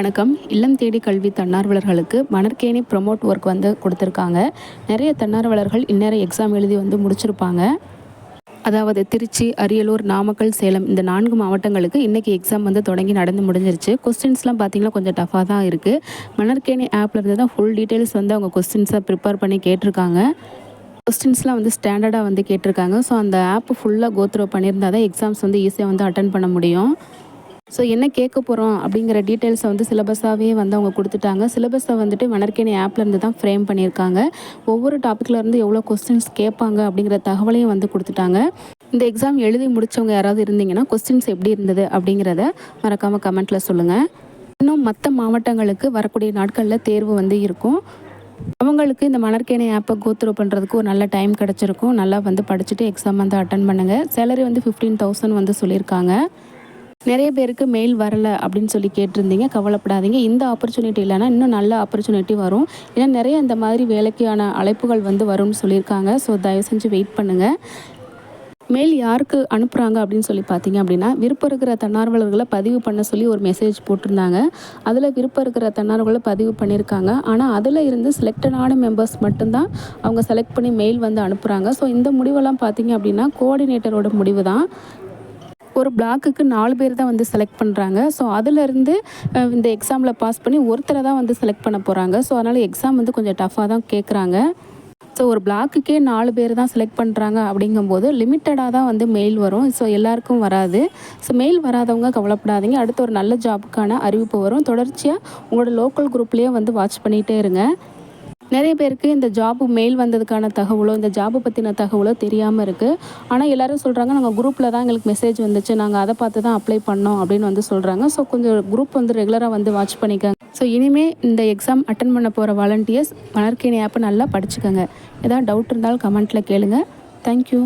வணக்கம். இல்லம் தேடி கல்வி தன்னார்வலர்களுக்கு மணற்கேணி ப்ரொமோட் ஒர்க் வந்து கொடுத்துருக்காங்க. நிறைய தன்னார்வலர்கள் இந்நேரம் எக்ஸாம் எழுதி வந்து முடிச்சிருப்பாங்க. அதாவது திருச்சி அரியலூர் நாமக்கல் சேலம் இந்த நான்கு மாவட்டங்களுக்கு இன்றைக்கி எக்ஸாம் வந்து தொடங்கி நடந்து முடிஞ்சிருச்சு. கொஸ்டின்ஸ்லாம் பார்த்திங்கன்னா கொஞ்சம் டஃபாக தான் இருக்குது மணற்கேணி ஆப்பில் இருந்து தான் ஃபுல் டீட்டெயில்ஸ் வந்து அவங்க கொஸ்டின்ஸை ப்ரிப்பேர் பண்ணி கேட்டிருக்காங்க. கொஸ்டின்ஸ்லாம் வந்து ஸ்டாண்டர்டாக வந்து கேட்டிருக்காங்க. ஸோ அந்த ஆப் ஃபுல்லாக கோத்ரோ பண்ணியிருந்தால் தான் எக்ஸாம்ஸ் வந்து ஈஸியாக வந்து அட்டன் பண்ண முடியும். ஸோ என்ன கேட்க போகிறோம் அப்படிங்கிற டீட்டெயில்ஸை வந்து சிலபஸாகவே வந்து அவங்க கொடுத்துட்டாங்க. சிலபஸை வந்துட்டு மணற்கேணி ஆப்லேருந்து தான் ஃப்ரேம் பண்ணியிருக்காங்க. ஒவ்வொரு டாப்பிக்லேருந்து எவ்வளோ கொஸ்டின்ஸ் கேட்பாங்க அப்படிங்கிற தகவலையும் வந்து கொடுத்துட்டாங்க. இந்த எக்ஸாம் எழுதி முடித்தவங்க யாராவது இருந்தீங்கன்னா கொஸ்டின்ஸ் எப்படி இருந்தது அப்படிங்கிறத மறக்காமல் கமெண்ட்டில் சொல்லுங்கள் இன்னும் மற்ற மாவட்டங்களுக்கு வரக்கூடிய நாட்களில் தேர்வு வந்து இருக்கும். அவங்களுக்கு இந்த மணற்கேணி ஆப்பை கோத்ரூ பண்ணுறதுக்கு ஒரு நல்ல டைம் கிடச்சிருக்கும். நல்லா வந்து படிச்சுட்டு எக்ஸாம் வந்து அட்டன் பண்ணுங்கள் சேலரி வந்து ஃபிஃப்டீன் தௌசண்ட் வந்து சொல்லியிருக்காங்க. நிறைய பேருக்கு மெயில் வரல அப்படின்னு சொல்லி கேட்டிருந்தீங்க. கவலைப்படாதீங்க. இந்த ஆப்பர்ச்சுனிட்டி இல்லைன்னா இன்னும் நல்ல ஆப்பர்ச்சுனிட்டி வரும். ஏன்னா நிறைய இந்த மாதிரி வேலைக்கான அழைப்புகள் வந்து வரும்னு சொல்லியிருக்காங்க. ஸோ தயவு செஞ்சு வெயிட் பண்ணுங்கள் மெயில் யாருக்கு அனுப்புகிறாங்க அப்படின்னு சொல்லி பார்த்தீங்க அப்படின்னா விருப்பம் இருக்கிற தன்னார்வலர்களை பதிவு பண்ண சொல்லி ஒரு மெசேஜ் போட்டிருந்தாங்க. அதில் விருப்பம் இருக்கிற தன்னார்வலர்களை பதிவு பண்ணியிருக்காங்க. ஆனால் அதில் இருந்து செலக்டடான மெம்பர்ஸ் மட்டும்தான் அவங்க செலக்ட் பண்ணி மெயில் வந்து அனுப்புகிறாங்க ஸோ இந்த முடிவெல்லாம் பார்த்தீங்க அப்படின்னா கோஆர்டினேட்டரோட முடிவு தான் ஒரு பிளாக்குக்கு நாலு பேர் தான் வந்து செலக்ட் பண்ணுறாங்க ஸோ அதுலேருந்து இந்த எக்ஸாமில் பாஸ் பண்ணி ஒருத்தரை தான் வந்து செலக்ட் பண்ண போகிறாங்க ஸோ அதனால் எக்ஸாம் வந்து கொஞ்சம் டஃப்பாக தான் கேட்குறாங்க ஸோ ஒரு பிளாக்குக்கே நாலு பேர் தான் செலக்ட் பண்ணுறாங்க அப்படிங்கும்போது லிமிட்டடாக தான் வந்து மெயில் வரும். ஸோ எல்லாருக்கும் வராது. ஸோ மெயில் வராதவங்க கவலைப்படாதீங்க. அடுத்து ஒரு நல்ல ஜாபுக்கான அறிவிப்பு வரும். தொடர்ச்சியாக உங்களோட லோக்கல் குரூப்லேயே வந்து வாட்ச் பண்ணிகிட்டே இருங்க. நிறைய பேருக்கு இந்த ஜாப்பு மெயில் வந்ததுக்கான தகவலோ இந்த ஜாபை பற்றின தகவலோ தெரியாமல் இருக்குது ஆனால் எல்லோரும் சொல்கிறாங்க நாங்கள் குரூப்பில் தான் எங்களுக்கு மெசேஜ் வந்துச்சு. நாங்கள் அதை பார்த்து தான் அப்ளை பண்ணோம் அப்படின்னு வந்து சொல்கிறாங்க ஸோ கொஞ்சம் குரூப் வந்து ரெகுலராக வந்து வாட்ச் பண்ணிக்கோங்க. ஸோ இனிமேல் இந்த எக்ஸாம் அட்டன் பண்ண போகிற வாலண்டியர்ஸ் வளர்க்கேணி ஆப்பை நல்லா படிச்சுக்கோங்க. ஏதாவது டவுட் இருந்தாலும் கமெண்ட்டில் கேளுங்கள் தேங்க்யூ